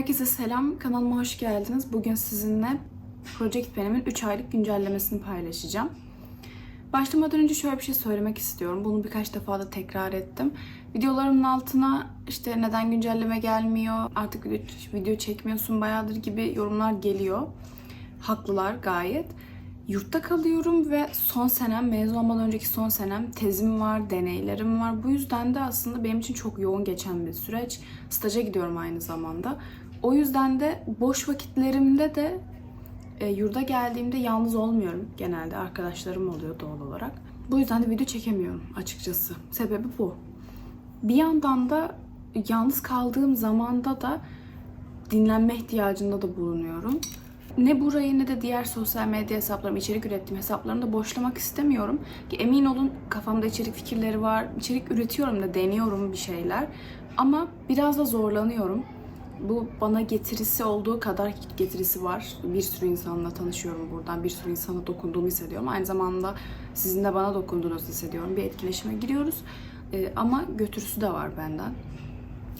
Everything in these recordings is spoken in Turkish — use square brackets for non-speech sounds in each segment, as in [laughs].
Herkese selam, kanalıma hoş geldiniz. Bugün sizinle Project Pen'in 3 aylık güncellemesini paylaşacağım. Başlamadan önce şöyle bir şey söylemek istiyorum. Bunu birkaç defa da tekrar ettim. Videolarımın altına işte neden güncelleme gelmiyor, artık video çekmiyorsun bayağıdır gibi yorumlar geliyor. Haklılar gayet. Yurtta kalıyorum ve son senem, mezun olmadan önceki son senem tezim var, deneylerim var. Bu yüzden de aslında benim için çok yoğun geçen bir süreç. Staja gidiyorum aynı zamanda. O yüzden de boş vakitlerimde de e, yurda geldiğimde yalnız olmuyorum. Genelde arkadaşlarım oluyor doğal olarak. Bu yüzden de video çekemiyorum açıkçası. Sebebi bu. Bir yandan da yalnız kaldığım zamanda da dinlenme ihtiyacında da bulunuyorum. Ne burayı ne de diğer sosyal medya hesaplarım, içerik ürettiğim hesaplarımı da boşlamak istemiyorum. Ki emin olun kafamda içerik fikirleri var. İçerik üretiyorum da deniyorum bir şeyler. Ama biraz da zorlanıyorum. Bu bana getirisi olduğu kadar getirisi var. Bir sürü insanla tanışıyorum buradan. Bir sürü insana dokunduğumu hissediyorum. Aynı zamanda sizin de bana dokunduğunuzu hissediyorum. Bir etkileşime giriyoruz. Ee, ama götürüsü de var benden.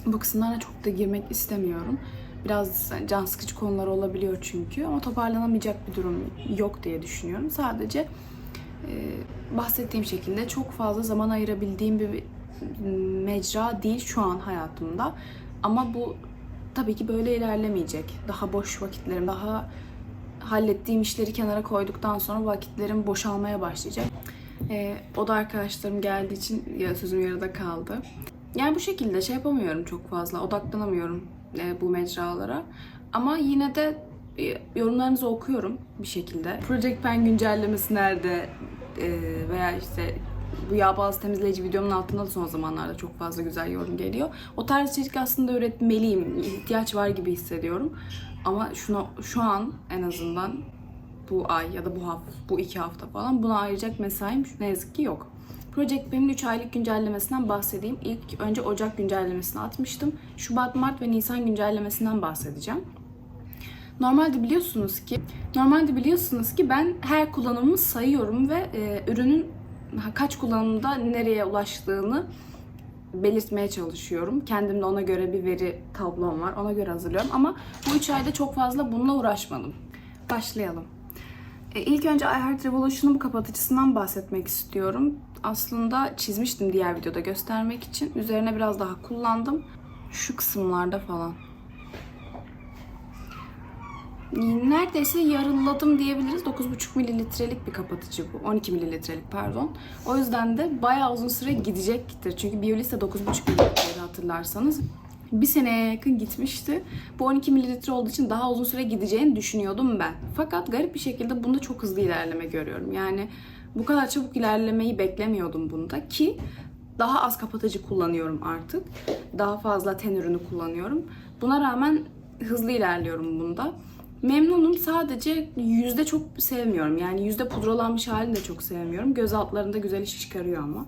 Bu kısımlara çok da girmek istemiyorum. Biraz can sıkıcı konular olabiliyor çünkü ama toparlanamayacak bir durum yok diye düşünüyorum. Sadece e, bahsettiğim şekilde çok fazla zaman ayırabildiğim bir mecra değil şu an hayatımda. Ama bu tabii ki böyle ilerlemeyecek. Daha boş vakitlerim, daha hallettiğim işleri kenara koyduktan sonra vakitlerim boşalmaya başlayacak. E, o da arkadaşlarım geldiği için ya sözüm yarıda kaldı. Yani bu şekilde şey yapamıyorum çok fazla, odaklanamıyorum e, bu mecralara. Ama yine de e, yorumlarınızı okuyorum bir şekilde. Project Pen güncellemesi nerede E, veya işte bu yağ bazlı temizleyici videomun altında da son zamanlarda çok fazla güzel yorum geliyor. O tarz içerik aslında üretmeliyim, ihtiyaç var gibi hissediyorum. Ama şuna, şu an en azından bu ay ya da bu hafta, bu iki hafta falan buna ayıracak mesaim ne yazık ki yok. Project B'min 3 aylık güncellemesinden bahsedeyim. İlk önce Ocak güncellemesini atmıştım. Şubat, Mart ve Nisan güncellemesinden bahsedeceğim. Normalde biliyorsunuz ki normalde biliyorsunuz ki ben her kullanımımı sayıyorum ve e, ürünün kaç kullanımda nereye ulaştığını belirtmeye çalışıyorum. Kendimde ona göre bir veri tablom var. Ona göre hazırlıyorum ama bu 3 ayda çok fazla bununla uğraşmadım. Başlayalım. E, ilk önce iHeart Revolution'un bu kapatıcısından bahsetmek istiyorum. Aslında çizmiştim diğer videoda göstermek için. Üzerine biraz daha kullandım. Şu kısımlarda falan. Neredeyse yarıladım diyebiliriz. 9,5 mililitrelik bir kapatıcı bu. 12 mililitrelik pardon. O yüzden de bayağı uzun süre gidecektir. Çünkü Biolis de 9,5 mililitreydi hatırlarsanız. Bir seneye yakın gitmişti. Bu 12 mililitre olduğu için daha uzun süre gideceğini düşünüyordum ben. Fakat garip bir şekilde bunda çok hızlı ilerleme görüyorum. Yani bu kadar çabuk ilerlemeyi beklemiyordum bunda ki daha az kapatıcı kullanıyorum artık. Daha fazla ten ürünü kullanıyorum. Buna rağmen hızlı ilerliyorum bunda. Memnunum sadece yüzde çok sevmiyorum. Yani yüzde pudralanmış halini de çok sevmiyorum. Göz altlarında güzel iş çıkarıyor ama.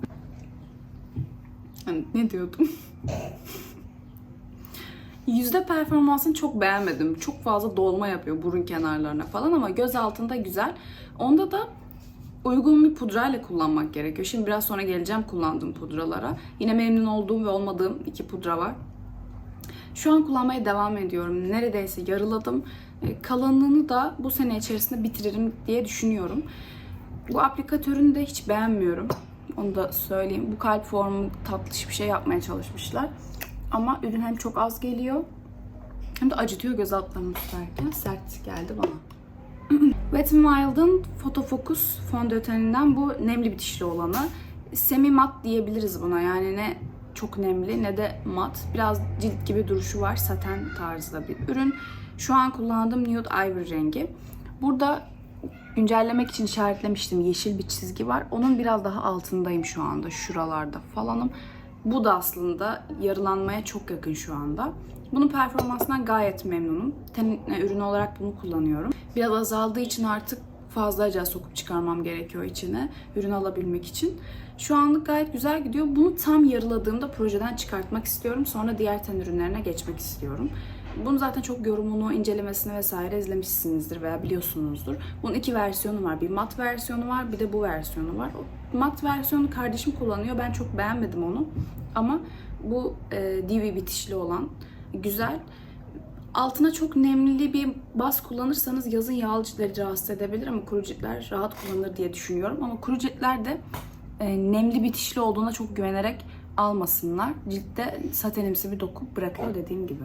Hani ne diyordum? [laughs] Yüzde performansını çok beğenmedim. Çok fazla dolma yapıyor burun kenarlarına falan ama göz altında güzel. Onda da uygun bir pudrayla kullanmak gerekiyor. Şimdi biraz sonra geleceğim kullandığım pudralara. Yine memnun olduğum ve olmadığım iki pudra var. Şu an kullanmaya devam ediyorum. Neredeyse yarıladım. E, Kalanını da bu sene içerisinde bitiririm diye düşünüyorum. Bu aplikatörünü de hiç beğenmiyorum. Onu da söyleyeyim. Bu kalp formu tatlış bir şey yapmaya çalışmışlar. Ama ürün hem çok az geliyor hem de acıtıyor göz altlarımı tutarken. Sert geldi bana. [clears throat] Wet n Wild'ın Photo Focus fondöteninden bu nemli bitişli olanı. Semi mat diyebiliriz buna. Yani ne çok nemli ne de mat. Biraz cilt gibi duruşu var. Saten tarzda bir ürün. Şu an kullandığım Nude Ivory rengi. Burada güncellemek için işaretlemiştim. Yeşil bir çizgi var. Onun biraz daha altındayım şu anda. Şuralarda falanım. Bu da aslında yarılanmaya çok yakın şu anda. Bunun performansından gayet memnunum. Ten ürünü olarak bunu kullanıyorum. Biraz azaldığı için artık fazlaca sokup çıkarmam gerekiyor içine ürün alabilmek için. Şu anlık gayet güzel gidiyor. Bunu tam yarıladığımda projeden çıkartmak istiyorum. Sonra diğer ten ürünlerine geçmek istiyorum. Bunu zaten çok yorumunu, incelemesini vesaire izlemişsinizdir veya biliyorsunuzdur. Bunun iki versiyonu var. Bir mat versiyonu var, bir de bu versiyonu var. O mat versiyonu kardeşim kullanıyor. Ben çok beğenmedim onu. Ama bu e, DV bitişli olan güzel. Altına çok nemli bir baz kullanırsanız yazın yağlı ciltleri rahatsız edebilir ama kuru ciltler rahat kullanılır diye düşünüyorum. Ama kuru ciltler de e, nemli bitişli olduğuna çok güvenerek almasınlar. Ciltte satenimsi bir doku bırakıyor dediğim gibi.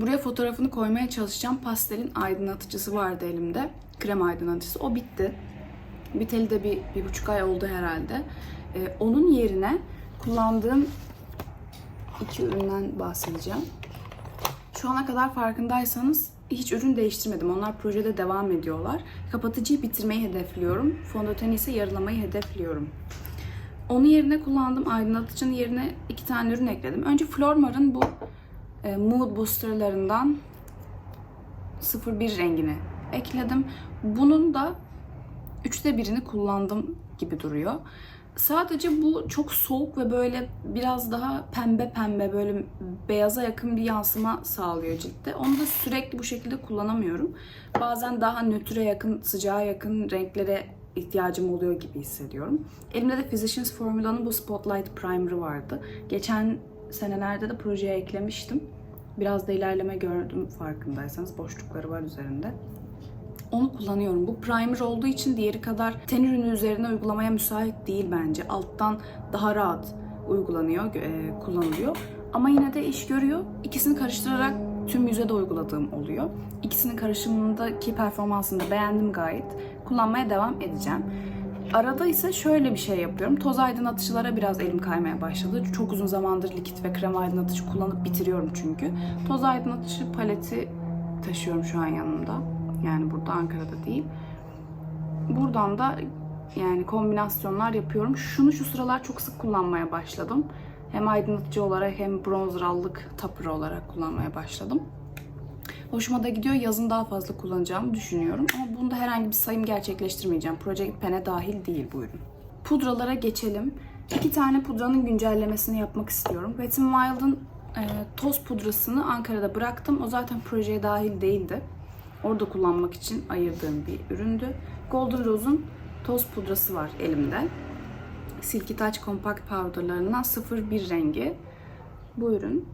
Buraya fotoğrafını koymaya çalışacağım. Pastelin aydınlatıcısı vardı elimde. Krem aydınlatıcısı. O bitti. Biteli de bir, bir buçuk ay oldu herhalde. Ee, onun yerine kullandığım iki üründen bahsedeceğim. Şu ana kadar farkındaysanız hiç ürün değiştirmedim. Onlar projede devam ediyorlar. Kapatıcıyı bitirmeyi hedefliyorum. Fondöteni ise yarılamayı hedefliyorum. Onun yerine kullandığım aydınlatıcının yerine iki tane ürün ekledim. Önce Flormar'ın bu Mood Booster'larından 01 rengini ekledim. Bunun da üçte birini kullandım gibi duruyor. Sadece bu çok soğuk ve böyle biraz daha pembe pembe böyle beyaza yakın bir yansıma sağlıyor ciltte. Onu da sürekli bu şekilde kullanamıyorum. Bazen daha nötre yakın, sıcağa yakın renklere ihtiyacım oluyor gibi hissediyorum. Elimde de Physicians Formula'nın bu Spotlight Primer'ı vardı. Geçen senelerde de projeye eklemiştim. Biraz da ilerleme gördüm farkındaysanız. Boşlukları var üzerinde. Onu kullanıyorum. Bu primer olduğu için diğeri kadar ten ürünü üzerine uygulamaya müsait değil bence. Alttan daha rahat uygulanıyor, e, kullanılıyor. Ama yine de iş görüyor. İkisini karıştırarak tüm yüze de uyguladığım oluyor. İkisinin karışımındaki performansını da beğendim gayet. Kullanmaya devam edeceğim. Arada ise şöyle bir şey yapıyorum. Toz aydınlatıcılara biraz elim kaymaya başladı. Çok uzun zamandır likit ve krem aydınlatıcı kullanıp bitiriyorum çünkü. Toz aydınlatıcı paleti taşıyorum şu an yanımda. Yani burada Ankara'da değil. Buradan da yani kombinasyonlar yapıyorum. Şunu şu sıralar çok sık kullanmaya başladım. Hem aydınlatıcı olarak hem bronzer allık tapır olarak kullanmaya başladım. Hoşuma da gidiyor. Yazın daha fazla kullanacağımı düşünüyorum. Ama bunda herhangi bir sayım gerçekleştirmeyeceğim. Project Pen'e dahil değil bu ürün. Pudralara geçelim. İki tane pudranın güncellemesini yapmak istiyorum. Wet n Wild'ın e, toz pudrasını Ankara'da bıraktım. O zaten projeye dahil değildi. Orada kullanmak için ayırdığım bir üründü. Golden Rose'un toz pudrası var elimde. Silky Touch Compact Powder'larından 01 rengi. Bu ürün.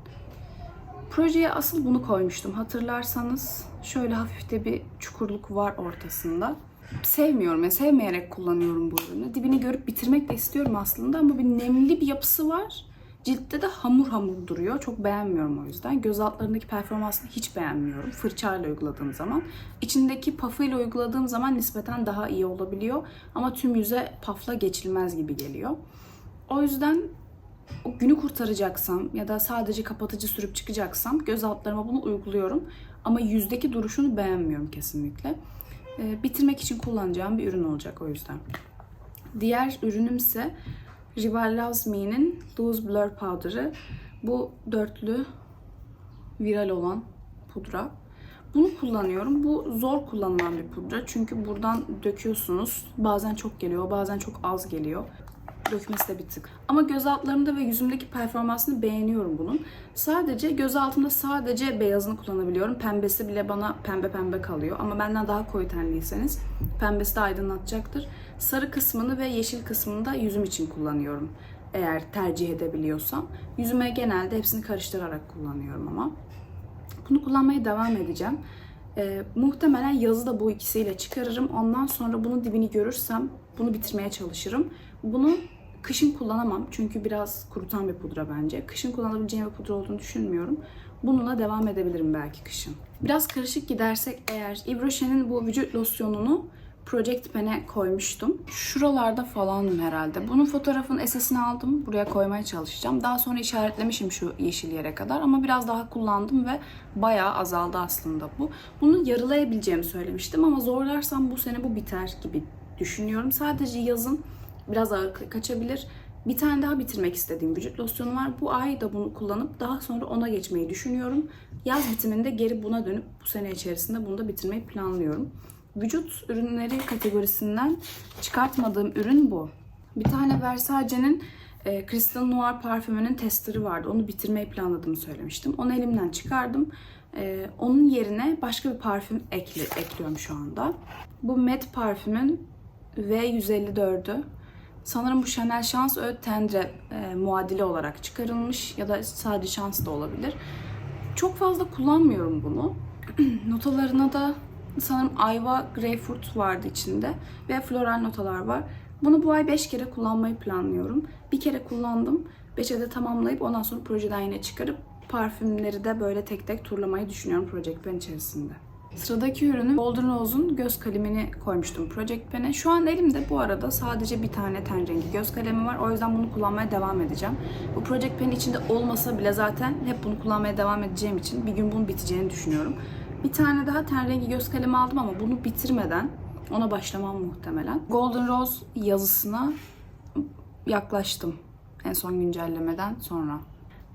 Projeye asıl bunu koymuştum. Hatırlarsanız şöyle hafif de bir çukurluk var ortasında. Sevmiyorum ya sevmeyerek kullanıyorum bu ürünü. Dibini görüp bitirmek de istiyorum aslında ama bir nemli bir yapısı var. Ciltte de hamur hamur duruyor. Çok beğenmiyorum o yüzden. Göz altlarındaki performansını hiç beğenmiyorum. Fırçayla uyguladığım zaman. İçindeki pafıyla uyguladığım zaman nispeten daha iyi olabiliyor. Ama tüm yüze pafla geçilmez gibi geliyor. O yüzden o günü kurtaracaksam ya da sadece kapatıcı sürüp çıkacaksam göz altlarıma bunu uyguluyorum. Ama yüzdeki duruşunu beğenmiyorum kesinlikle. Ee, bitirmek için kullanacağım bir ürün olacak o yüzden. Diğer ürünüm ise Rival Loves Me'nin Loose Blur Powder'ı. Bu dörtlü viral olan pudra. Bunu kullanıyorum. Bu zor kullanılan bir pudra. Çünkü buradan döküyorsunuz. Bazen çok geliyor, bazen çok az geliyor. Dökmesi de bir tık. Ama göz altlarımda ve yüzümdeki performansını beğeniyorum bunun. Sadece göz altımda sadece beyazını kullanabiliyorum. Pembesi bile bana pembe pembe kalıyor. Ama benden daha koyu tenliyseniz pembesi de aydınlatacaktır. Sarı kısmını ve yeşil kısmını da yüzüm için kullanıyorum. Eğer tercih edebiliyorsam. Yüzüme genelde hepsini karıştırarak kullanıyorum ama. Bunu kullanmaya devam edeceğim. Ee, muhtemelen yazı da bu ikisiyle çıkarırım. Ondan sonra bunun dibini görürsem bunu bitirmeye çalışırım. Bunu kışın kullanamam çünkü biraz kurutan bir pudra bence. Kışın kullanabileceğim bir pudra olduğunu düşünmüyorum. Bununla devam edebilirim belki kışın. Biraz karışık gidersek eğer Yves bu vücut losyonunu Project Pen'e koymuştum. Şuralarda falandım herhalde. Bunun fotoğrafını SS'ini aldım. Buraya koymaya çalışacağım. Daha sonra işaretlemişim şu yeşil yere kadar ama biraz daha kullandım ve bayağı azaldı aslında bu. Bunu yarılayabileceğimi söylemiştim ama zorlarsam bu sene bu biter gibi düşünüyorum. Sadece yazın biraz ağır kaçabilir. Bir tane daha bitirmek istediğim vücut losyonu var. Bu ay da bunu kullanıp daha sonra ona geçmeyi düşünüyorum. Yaz bitiminde geri buna dönüp bu sene içerisinde bunu da bitirmeyi planlıyorum. Vücut ürünleri kategorisinden çıkartmadığım ürün bu. Bir tane Versace'nin e, Crystal Noir parfümünün testleri vardı. Onu bitirmeyi planladığımı söylemiştim. Onu elimden çıkardım. E, onun yerine başka bir parfüm ekli, ekliyorum şu anda. Bu Met parfümün V154'ü. Sanırım bu Chanel Chance Eau Tendre e, muadili olarak çıkarılmış ya da sadece şans da olabilir. Çok fazla kullanmıyorum bunu. [clears throat] Notalarına da sanırım ayva, greyfurt vardı içinde ve floral notalar var. Bunu bu ay 5 kere kullanmayı planlıyorum. Bir kere kullandım. 5'e de tamamlayıp ondan sonra projeden yine çıkarıp parfümleri de böyle tek tek turlamayı düşünüyorum Project Pen içerisinde. Sıradaki ürünüm Golden Rose'un göz kalemini koymuştum Project Pen'e. Şu an elimde bu arada sadece bir tane ten rengi göz kalemi var. O yüzden bunu kullanmaya devam edeceğim. Bu Project Pen'in içinde olmasa bile zaten hep bunu kullanmaya devam edeceğim için bir gün bunun biteceğini düşünüyorum. Bir tane daha ten rengi göz kalemi aldım ama bunu bitirmeden ona başlamam muhtemelen. Golden Rose yazısına yaklaştım en son güncellemeden sonra.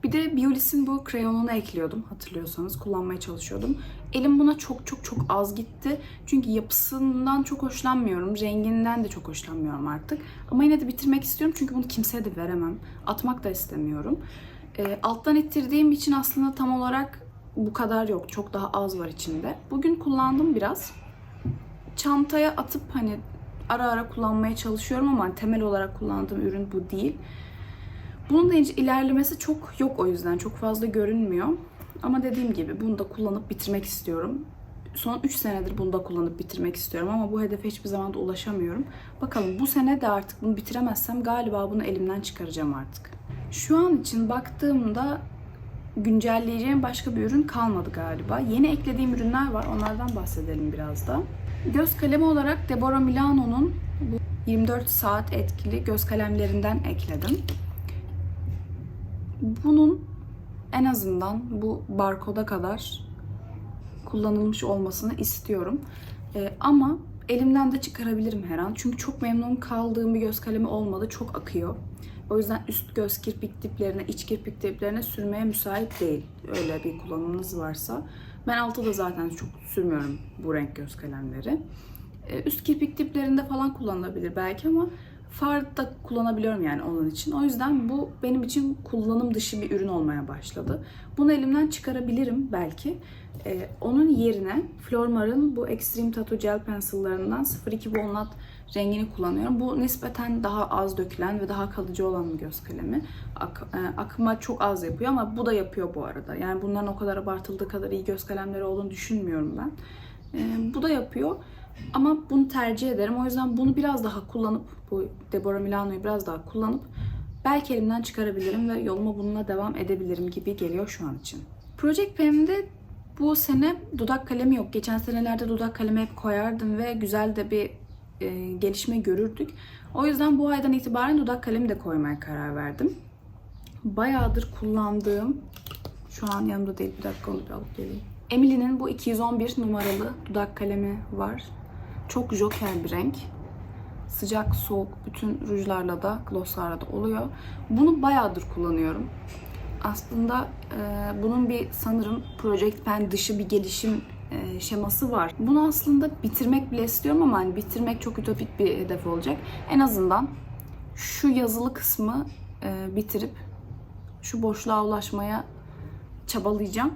Bir de Biolis'in bu kreyonunu ekliyordum hatırlıyorsanız. Kullanmaya çalışıyordum. Elim buna çok çok çok az gitti. Çünkü yapısından çok hoşlanmıyorum. Renginden de çok hoşlanmıyorum artık. Ama yine de bitirmek istiyorum çünkü bunu kimseye de veremem. Atmak da istemiyorum. E, alttan ittirdiğim için aslında tam olarak bu kadar yok. Çok daha az var içinde. Bugün kullandım biraz. Çantaya atıp hani ara ara kullanmaya çalışıyorum ama temel olarak kullandığım ürün bu değil. Bunun da ilerlemesi çok yok o yüzden. Çok fazla görünmüyor. Ama dediğim gibi bunu da kullanıp bitirmek istiyorum. Son 3 senedir bunu da kullanıp bitirmek istiyorum ama bu hedefe hiçbir zaman da ulaşamıyorum. Bakalım bu sene de artık bunu bitiremezsem galiba bunu elimden çıkaracağım artık. Şu an için baktığımda güncelleyeceğim başka bir ürün kalmadı galiba. Yeni eklediğim ürünler var. Onlardan bahsedelim biraz da. Göz kalemi olarak Deborah Milano'nun bu 24 saat etkili göz kalemlerinden ekledim. Bunun en azından bu barkoda kadar kullanılmış olmasını istiyorum. Ee, ama elimden de çıkarabilirim her an. Çünkü çok memnun kaldığım bir göz kalemi olmadı. Çok akıyor. O yüzden üst göz kirpik diplerine, iç kirpik diplerine sürmeye müsait değil. Öyle bir kullanımınız varsa. Ben altta da zaten çok sürmüyorum bu renk göz kalemleri. Ee, Üst kirpik diplerinde falan kullanılabilir belki ama far da kullanabiliyorum yani onun için. O yüzden bu benim için kullanım dışı bir ürün olmaya başladı. Bunu elimden çıkarabilirim belki. Ee, onun yerine Flormar'ın bu Extreme Tattoo Gel Pencil'larından 02 Walnut rengini kullanıyorum. Bu nispeten daha az dökülen ve daha kalıcı olan bir göz kalemi. Ak, e, akıma çok az yapıyor ama bu da yapıyor bu arada. Yani bunların o kadar abartıldığı kadar iyi göz kalemleri olduğunu düşünmüyorum ben. E, bu da yapıyor. Ama bunu tercih ederim. O yüzden bunu biraz daha kullanıp, bu Deborah Milano'yu biraz daha kullanıp belki elimden çıkarabilirim ve yoluma bununla devam edebilirim gibi geliyor şu an için. Project Pen'de bu sene dudak kalemi yok. Geçen senelerde dudak kalemi hep koyardım ve güzel de bir e, gelişme görürdük. O yüzden bu aydan itibaren dudak kalemi de koymaya karar verdim. Bayağıdır kullandığım, şu an yanımda değil bir dakika onu bir alıp geleyim. Emily'nin bu 211 numaralı dudak kalemi var. Çok joker bir renk. Sıcak, soğuk bütün rujlarla da, glosslarla da oluyor. Bunu bayağıdır kullanıyorum. Aslında e, bunun bir sanırım Project Pen dışı bir gelişim e, şeması var. Bunu aslında bitirmek bile istiyorum ama hani bitirmek çok ütopik bir hedef olacak. En azından şu yazılı kısmı e, bitirip şu boşluğa ulaşmaya çabalayacağım.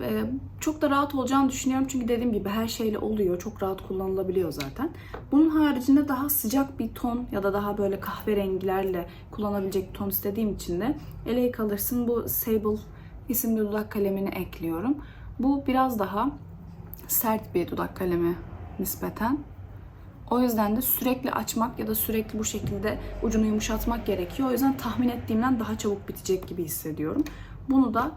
Ee, çok da rahat olacağını düşünüyorum çünkü dediğim gibi her şeyle oluyor. Çok rahat kullanılabiliyor zaten. Bunun haricinde daha sıcak bir ton ya da daha böyle kahverengilerle kullanabilecek ton istediğim için de LA Colors'ın bu Sable isimli dudak kalemini ekliyorum. Bu biraz daha sert bir dudak kalemi nispeten. O yüzden de sürekli açmak ya da sürekli bu şekilde ucunu yumuşatmak gerekiyor. O yüzden tahmin ettiğimden daha çabuk bitecek gibi hissediyorum. Bunu da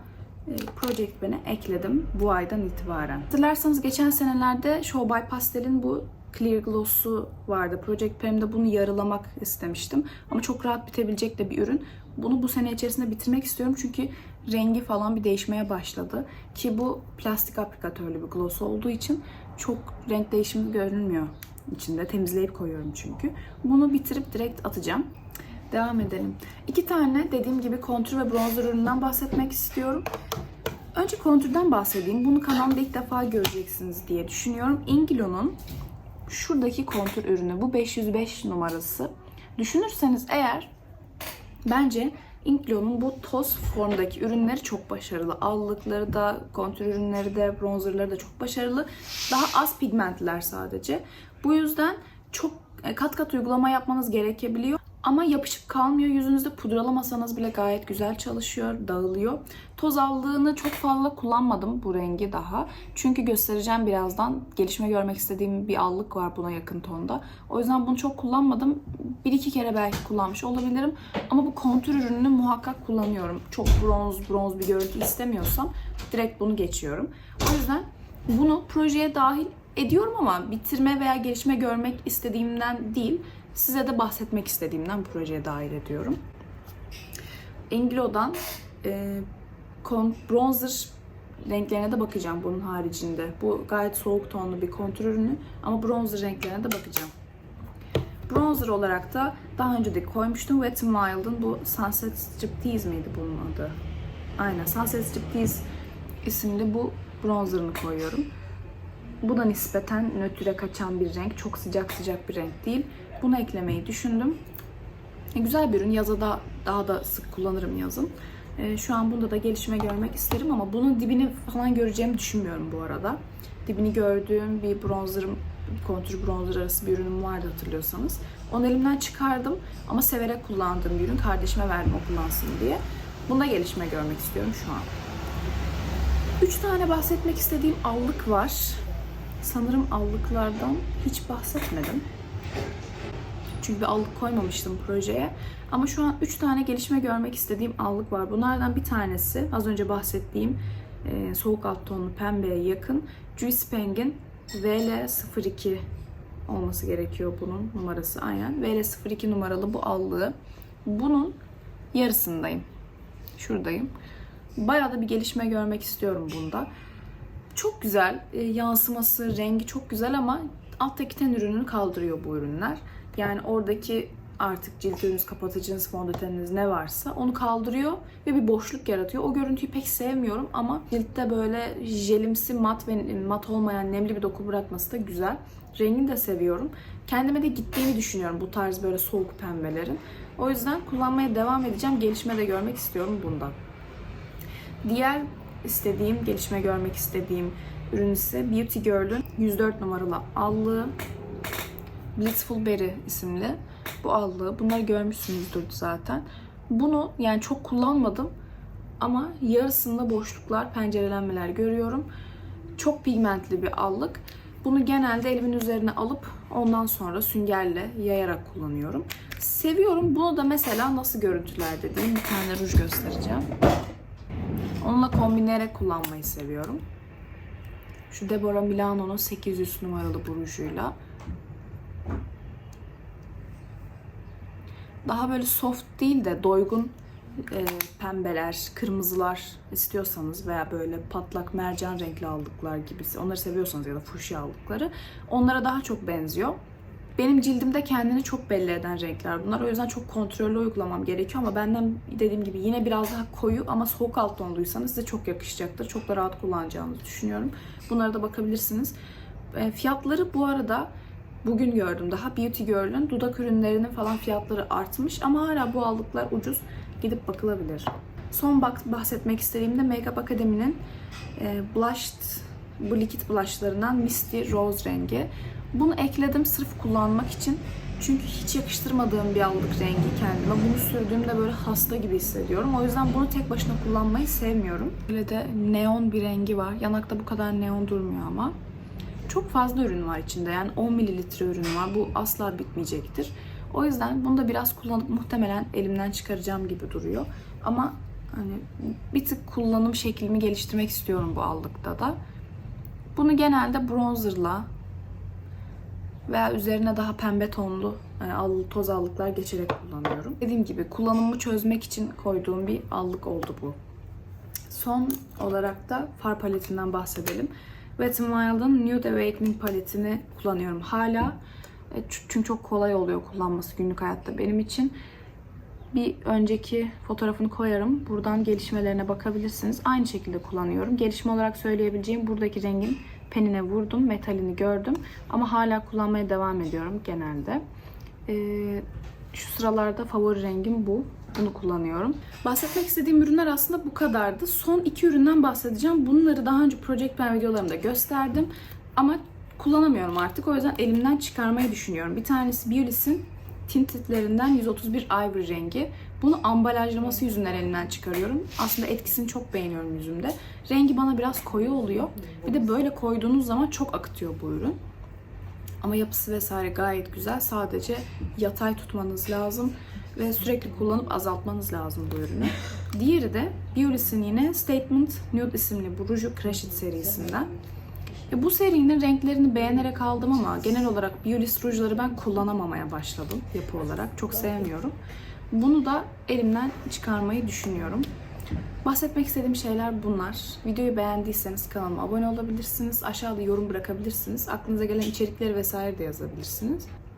Project Pen'e ekledim bu aydan itibaren. Hatırlarsanız geçen senelerde Show by Pastel'in bu Clear Gloss'u vardı. Project Pen'imde bunu yarılamak istemiştim. Ama çok rahat bitebilecek de bir ürün. Bunu bu sene içerisinde bitirmek istiyorum çünkü rengi falan bir değişmeye başladı. Ki bu plastik aplikatörlü bir gloss olduğu için çok renk değişimi görünmüyor içinde. Temizleyip koyuyorum çünkü. Bunu bitirip direkt atacağım. Devam edelim. İki tane dediğim gibi kontür ve bronzer ürününden bahsetmek istiyorum. Önce kontürden bahsedeyim. Bunu kanalda ilk defa göreceksiniz diye düşünüyorum. Ingilo'nun şuradaki kontür ürünü. Bu 505 numarası. Düşünürseniz eğer bence Inklo'nun bu toz formdaki ürünleri çok başarılı. Allıkları da, kontür ürünleri de, bronzerları da çok başarılı. Daha az pigmentliler sadece. Bu yüzden çok e, kat kat uygulama yapmanız gerekebiliyor. Ama yapışıp kalmıyor yüzünüzde. Pudralamasanız bile gayet güzel çalışıyor, dağılıyor. Toz allığını çok fazla kullanmadım bu rengi daha. Çünkü göstereceğim birazdan. Gelişme görmek istediğim bir allık var buna yakın tonda. O yüzden bunu çok kullanmadım. Bir iki kere belki kullanmış olabilirim. Ama bu kontür ürününü muhakkak kullanıyorum. Çok bronz bronz bir görüntü istemiyorsam direkt bunu geçiyorum. O yüzden bunu projeye dahil ediyorum ama bitirme veya gelişme görmek istediğimden değil, size de bahsetmek istediğimden projeye dahil ediyorum. Englo'dan e, bronzer renklerine de bakacağım bunun haricinde. Bu gayet soğuk tonlu bir kontür ürünü ama bronzer renklerine de bakacağım. Bronzer olarak da daha önce de koymuştum. Wet n Wild'ın bu Sunset Striptease miydi bunun adı? Aynen Sunset Striptease isimli bu bronzerını koyuyorum. Bu da nispeten nötre kaçan bir renk. Çok sıcak sıcak bir renk değil. Bunu eklemeyi düşündüm. E, Güzel bir ürün. Yaza da daha da sık kullanırım yazın. E, Şu an bunda da gelişme görmek isterim ama bunun dibini falan göreceğimi düşünmüyorum bu arada. Dibini gördüğüm bir bronzerım, kontür bronzer arası bir ürünüm vardı hatırlıyorsanız. Onu elimden çıkardım ama severek kullandığım bir ürün. Kardeşime verdim o kullansın diye. Bunda gelişme görmek istiyorum şu an. Üç tane bahsetmek istediğim allık var. Sanırım allıklardan hiç bahsetmedim. Çünkü bir allık koymamıştım projeye. Ama şu an 3 tane gelişme görmek istediğim allık var. Bunlardan bir tanesi az önce bahsettiğim e, soğuk alt tonlu pembeye yakın Juice Peng'in VL02 olması gerekiyor bunun numarası aynen. VL02 numaralı bu allığı. Bunun yarısındayım. Şuradayım. Bayağı da bir gelişme görmek istiyorum bunda. Çok güzel. E, yansıması, rengi çok güzel ama alttaki ten ürününü kaldırıyor bu ürünler. Yani oradaki artık cilt ürününüz, kapatıcınız, fondöteniniz ne varsa onu kaldırıyor ve bir boşluk yaratıyor. O görüntüyü pek sevmiyorum ama ciltte böyle jelimsi mat ve mat olmayan nemli bir doku bırakması da güzel. Rengini de seviyorum. Kendime de gittiğini düşünüyorum bu tarz böyle soğuk pembelerin. O yüzden kullanmaya devam edeceğim. Gelişme de görmek istiyorum bundan. Diğer istediğim, gelişme görmek istediğim ürün ise Beauty Girl'ün 104 numaralı allığı. Blissful Berry isimli bu allığı. Bunları görmüşsünüzdür zaten. Bunu yani çok kullanmadım ama yarısında boşluklar, pencerelenmeler görüyorum. Çok pigmentli bir allık. Bunu genelde elimin üzerine alıp ondan sonra süngerle yayarak kullanıyorum. Seviyorum. Bunu da mesela nasıl görüntüler dediğim bir tane ruj göstereceğim. Onunla kombinleyerek kullanmayı seviyorum. Şu Deborah Milano'nun 800 numaralı bu rujuyla. Daha böyle soft değil de doygun e, pembeler, kırmızılar istiyorsanız veya böyle patlak mercan renkli aldıklar gibisi onları seviyorsanız ya da fuşya aldıkları onlara daha çok benziyor. Benim cildimde kendini çok belli eden renkler bunlar. O yüzden çok kontrollü uygulamam gerekiyor ama benden dediğim gibi yine biraz daha koyu ama soğuk alt tonluysanız size çok yakışacaktır. Çok da rahat kullanacağınızı düşünüyorum. Bunlara da bakabilirsiniz. E, fiyatları bu arada bugün gördüm daha Beauty Girl'ün dudak ürünlerinin falan fiyatları artmış ama hala bu aldıklar ucuz. Gidip bakılabilir. Son bak bahsetmek istediğimde Makeup Academy'nin e, blushed, bu likit blushlarından Misty Rose rengi. Bunu ekledim sırf kullanmak için. Çünkü hiç yakıştırmadığım bir allık rengi kendime. Bunu sürdüğümde böyle hasta gibi hissediyorum. O yüzden bunu tek başına kullanmayı sevmiyorum. Böyle de neon bir rengi var. Yanakta bu kadar neon durmuyor ama. Çok fazla ürün var içinde. Yani 10 mililitre ürün var. Bu asla bitmeyecektir. O yüzden bunu da biraz kullanıp muhtemelen elimden çıkaracağım gibi duruyor. Ama hani bir tık kullanım şeklimi geliştirmek istiyorum bu allıkta da. Bunu genelde bronzerla veya üzerine daha pembe tonlu al- toz allıklar geçerek kullanıyorum. Dediğim gibi kullanımı çözmek için koyduğum bir allık oldu bu. Son olarak da far paletinden bahsedelim. Wet n Wild'ın Nude Awakening paletini kullanıyorum hala. E, Çünkü çok kolay oluyor kullanması günlük hayatta benim için. Bir önceki fotoğrafını koyarım. Buradan gelişmelerine bakabilirsiniz. Aynı şekilde kullanıyorum. Gelişme olarak söyleyebileceğim buradaki rengin penine vurdum. Metalini gördüm. Ama hala kullanmaya devam ediyorum genelde. Ee, şu sıralarda favori rengim bu. Bunu kullanıyorum. Bahsetmek istediğim ürünler aslında bu kadardı. Son iki üründen bahsedeceğim. Bunları daha önce Project Pen videolarımda gösterdim. Ama kullanamıyorum artık. O yüzden elimden çıkarmayı düşünüyorum. Bir tanesi Beauty's'in Tintitlerinden 131 Ivory rengi. Bunu ambalajlaması yüzünden elimden çıkarıyorum. Aslında etkisini çok beğeniyorum yüzümde. Rengi bana biraz koyu oluyor. Bir de böyle koyduğunuz zaman çok akıtıyor bu ürün. Ama yapısı vesaire gayet güzel. Sadece yatay tutmanız lazım ve sürekli kullanıp azaltmanız lazım bu ürünü. Diğeri de Biolis'in yine Statement Nude isimli bu ruju Crash It serisinden. Ya bu serinin renklerini beğenerek aldım ama genel olarak Biolis rujları ben kullanamamaya başladım yapı olarak. Çok sevmiyorum. Bunu da elimden çıkarmayı düşünüyorum. Bahsetmek istediğim şeyler bunlar. Videoyu beğendiyseniz kanalıma abone olabilirsiniz. Aşağıda yorum bırakabilirsiniz. Aklınıza gelen içerikleri vesaire de yazabilirsiniz.